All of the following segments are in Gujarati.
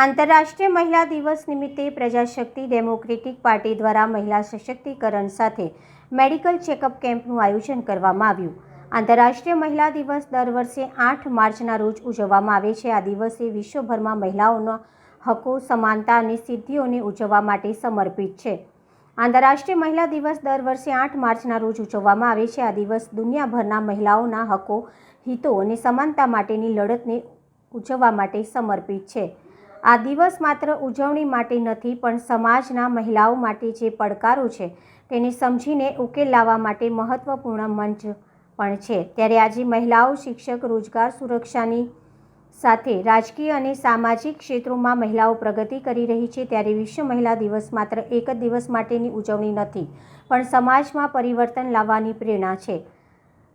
આંતરરાષ્ટ્રીય મહિલા દિવસ નિમિત્તે પ્રજાશક્તિ ડેમોક્રેટિક પાર્ટી દ્વારા મહિલા સશક્તિકરણ સાથે મેડિકલ ચેકઅપ કેમ્પનું આયોજન કરવામાં આવ્યું. આંતરરાષ્ટ્રીય મહિલા દિવસ દર વર્ષે આઠ માર્ચના રોજ ઉજવવામાં આવે છે. આ દિવસે વિશ્વભરમાં મહિલાઓના હકો, સમાનતા અને સિદ્ધિઓને ઉજવવા માટે સમર્પિત છે. આંતરરાષ્ટ્રીય મહિલા દિવસ દર વર્ષે આઠ માર્ચના રોજ ઉજવવામાં આવે છે. આ દિવસ દુનિયાભરના મહિલાઓના હકો, હિતો અને સમાનતા માટેની લડતને ઉજવવા માટે સમર્પિત છે. આ દિવસ માત્ર ઉજવણી માટે નથી, પણ સમાજના મહિલાઓ માટે જે પડકારો છે તેને સમજીને ઉકેલ લાવવા માટે મહત્વપૂર્ણ મંચ પણ છે. ત્યારે આજે મહિલાઓ શિક્ષક, રોજગાર, સુરક્ષાની સાથે રાજકીય અને સામાજિક ક્ષેત્રોમાં મહિલાઓ પ્રગતિ કરી રહી છે. ત્યારે વિશ્વ મહિલા દિવસ માત્ર એક જ દિવસ માટેની ઉજવણી નથી, પણ સમાજમાં પરિવર્તન લાવવાની પ્રેરણા છે.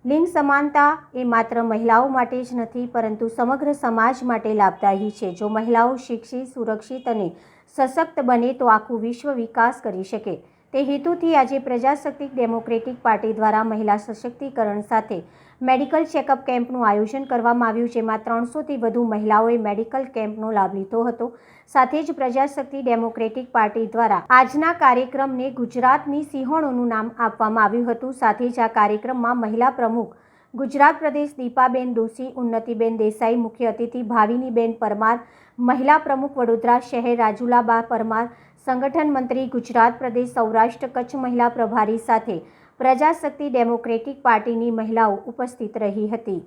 લિંગ સમાનતા એ માત્ર મહિલાઓ માટે જ નથી, પરંતુ સમગ્ર સમાજ માટે લાભદાયી છે. જો મહિલાઓ શિક્ષિત, સુરક્ષિત અને સશક્ત બને તો આખું વિશ્વ વિકાસ કરી શકે. તે હેતુથી આજે પ્રજાશક્તિ ડેમોક્રેટિક પાર્ટી દ્વારા મહિલા સશક્તિકરણ સાથે મેડિકલ ચેકઅપ કેમ્પનું આયોજન કરવામાં આવ્યું, જેમાં ત્રણસોથી વધુ મહિલાઓએ મેડિકલ કેમ્પનો લાભ લીધો હતો. સાથે જ પ્રજાશક્તિ ડેમોક્રેટિક પાર્ટી દ્વારા આજના કાર્યક્રમને ગુજરાતની સિંહણોનું નામ આપવામાં આવ્યું હતું. સાથે જ આ કાર્યક્રમમાં મહિલા પ્રમુખ ગુજરાત પ્રદેશ દીપાબેન દોશી, ઉન્નતિબેન દેસાઈ, મુખ્ય અતિથિ ભાવિનીબેન પરમાર, મહિલા પ્રમુખ વડોદરા શહેર રાજુલાબા પરમાર સંગઠન મંત્રી ગુજરાત પ્રદેશ સૌરાષ્ટ્ર કચ્છ મહિલા પ્રભારી સાથે પ્રજાશક્તિ ડેમોક્રેટિક પાર્ટીની મહિલાઓ ઉપસ્થિત રહી હતી.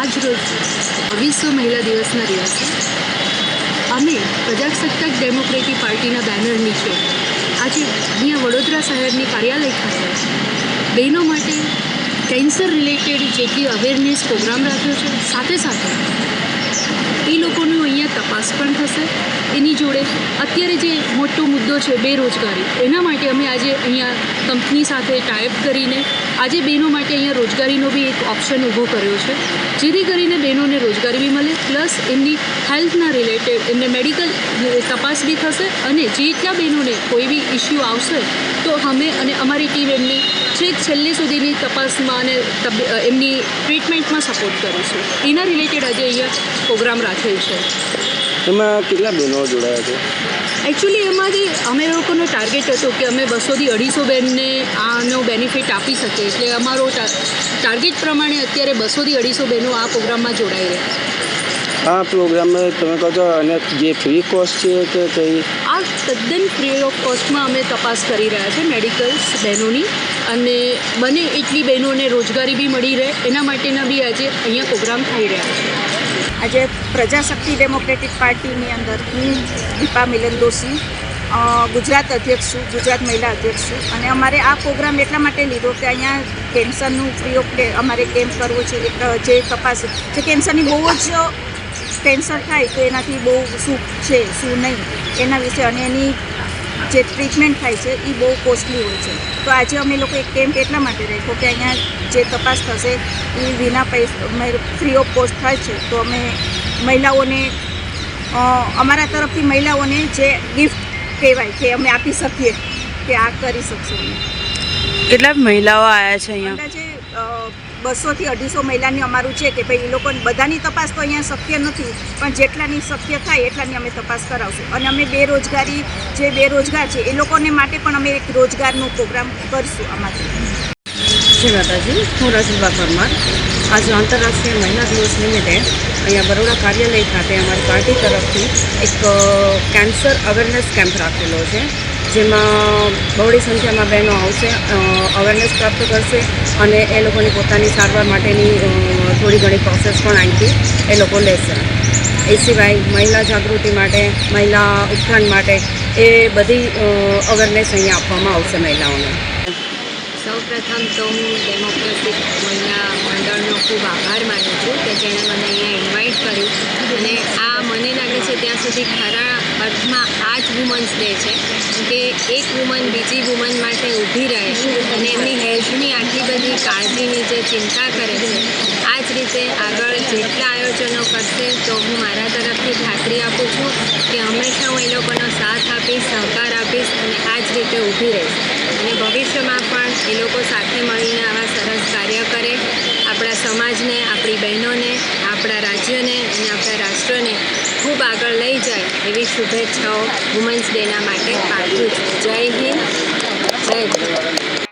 આજ રોજ વિશ્વ મહિલા દિવસના દિવસે અમે પ્રજાસત્તાક ડેમોક્રેટિક પાર્ટીના બેનર નીચે આજે અહીંયા વડોદરા શહેરની કાર્યાલય ખાતે બહેનો માટે કેન્સર રિલેટેડ જેટલી અવેરનેસ પ્રોગ્રામ રાખ્યો છે, સાથે સાથે એ લોકોનું અહીંયા તપાસ પણ થશે? એની જોડે અત્યારે જે મોટો મુદ્દો છે બેરોજગારી, એના માટે અમે આજે અહીંયા કંપની સાથે ટાઈપ કરીને આજે બહેનો માટે અહીંયા રોજગારીનો બી એક ઓપ્શન ઊભો કર્યો છે, જેથી કરીને બહેનોને રોજગારી બી મળે પ્લસ એમની હેલ્થના રિલેટેડ એમને મેડિકલ તપાસ બી થશે અને જેટલા બહેનોને કોઈ બી ઇસ્યુ આવશે, તો અમે અને અમારી ટીમ એમની છેક છેલ્લે સુધીની તપાસમાં અને એમની ટ્રીટમેન્ટમાં સપોર્ટ કરીશું. એના રિલેટેડ આજે અહીંયા પ્રોગ્રામ રાખેલ છે. એમાં કેટલા બહેનો જોડાયા છે? એકચ્યુઅલી એમાંથી અમે લોકોનો ટાર્ગેટ હતો કે અમે બસોથી અઢીસો બેનને આનો બેનિફિટ આપી શકીએ. એટલે અમારો ટાર્ગેટ પ્રમાણે અત્યારે બસોથી અઢીસો બહેનો આ પ્રોગ્રામમાં જોડાઈ રહ્યા છે. આ પ્રોગ્રામમાં તમે કહો છો અને જે ફ્રી કોસ્ટ છે કે કઈ? આ તદ્દન ફ્રી ઓફ કોસ્ટમાં અમે તપાસ કરી રહ્યા છે મેડિકલ્સ બહેનોની. અને બને એટલી બહેનોને રોજગારી બી મળી રહે. એના માટેના બી આજે અહીંયા પ્રોગ્રામ થઈ રહ્યા છે. આજે પ્રજાશક્તિ ડેમોક્રેટિક પાર્ટીની અંદર હું, દીપા મિલન દોશી ગુજરાત અધ્યક્ષ છું, ગુજરાત મહિલા અધ્યક્ષ છું. અને અમારે આ પ્રોગ્રામ એટલા માટે લીધો કે અહીંયા કેન્સરનું ફ્રી અમારે કેમ્પ કરવો છે જે તપાસ, જે કેન્સરની બહુ જ કેન્સર થાય તો એનાથી બહુ શું છે શું નહીં. એના વિશે અને એની જે ટ્રીટમેન્ટ થાય છે એ બહુ કોસ્ટલી હોય છે. તો આજે અમે લોકો એક કેમ્પ એટલા માટે રાખ્યો કે અહીંયા જે તપાસ થશે એ વિના પૈસા ફ્રી ઓફ કોસ્ટ થાય છે. તો અમે મહિલાઓને અમારા તરફથી મહિલાઓને જે ગિફ્ટ કહેવાય કે અમે આપી શકીએ કે આ કરી શકશો. કેટલા મહિલાઓ આવ્યા છે અહીંયા? બસોથી અઢીસો મહિલાની અમારું છે કે ભાઈ એ લોકોને બધાની તપાસ તો અહીંયા શક્ય નથી, પણ જેટલાની શક્ય થાય એટલાની અમે તપાસ કરાવશું. અને અમે બેરોજગારી, જે બેરોજગાર છે, એ લોકોને માટે પણ અમે એક રોજગારનો પ્રોગ્રામ કરશું આમાંથી જય માતાજી, હું રજુબા પરમાર. આજે આંતરરાષ્ટ્રીય મહિલા દિવસ નિમિત્તે અહીંયા બરોડા કાર્યાલય ખાતે અમારી પાર્ટી તરફથી એક કેન્સર અવેરનેસ કેમ્પ રાખેલો છે. જેમાં બહોળી સંખ્યામાં બહેનો આવશે અવેરનેસ પ્રાપ્ત કરશે અને એ લોકોની પોતાની સારવાર માટેની થોડી ઘણી પ્રોસેસ પણ અહીંથી એ લોકો લેશે. એ સિવાય મહિલા જાગૃતિ માટે, મહિલા ઉત્થાન માટે એ બધી અવેરનેસ અહીંયા આપવામાં આવશે મહિલાઓને. સૌપ્રથમ તો હું ડેમોક્રેટિક મહિલા મંડળનો ખૂબ આભાર માનું છું કે જેણે મને અહીંયા ઇન્વાઇટ કર્યું. અને આ મને લાગે છે ત્યાં સુધી ખરા અર્થમાં આ જ વુમન્સ ડે છે. કે એક વુમન બીજી વુમન માટે ઊભી રહે અને એમની હેલ્થની આટલી બધી કાળજીની જે ચિંતા કરે છે આ જ રીતે આગળ જેટલા આયોજનો કરશે તો હું મારા તરફથી ખાતરી આપું છું કે હંમેશા હું એ લોકોનો સાથ આપીશ, સહકાર આપીશ અને આ જ રીતે ઊભી રહીશ. અને ભવિષ્યમાં પણ એ લોકો સાથે મળીને આવા સરસ કાર્ય કરે. આપણા સમાજને, આપણી બહેનોને આપણા રાજ્યને અને આપણા રાષ્ટ્રને ખૂબ આગળ લઈ જાય એવી શુભેચ્છાઓ વુમન્સ ડેના માટે પાઠવું છું. જય હિન્દ. જય ભારત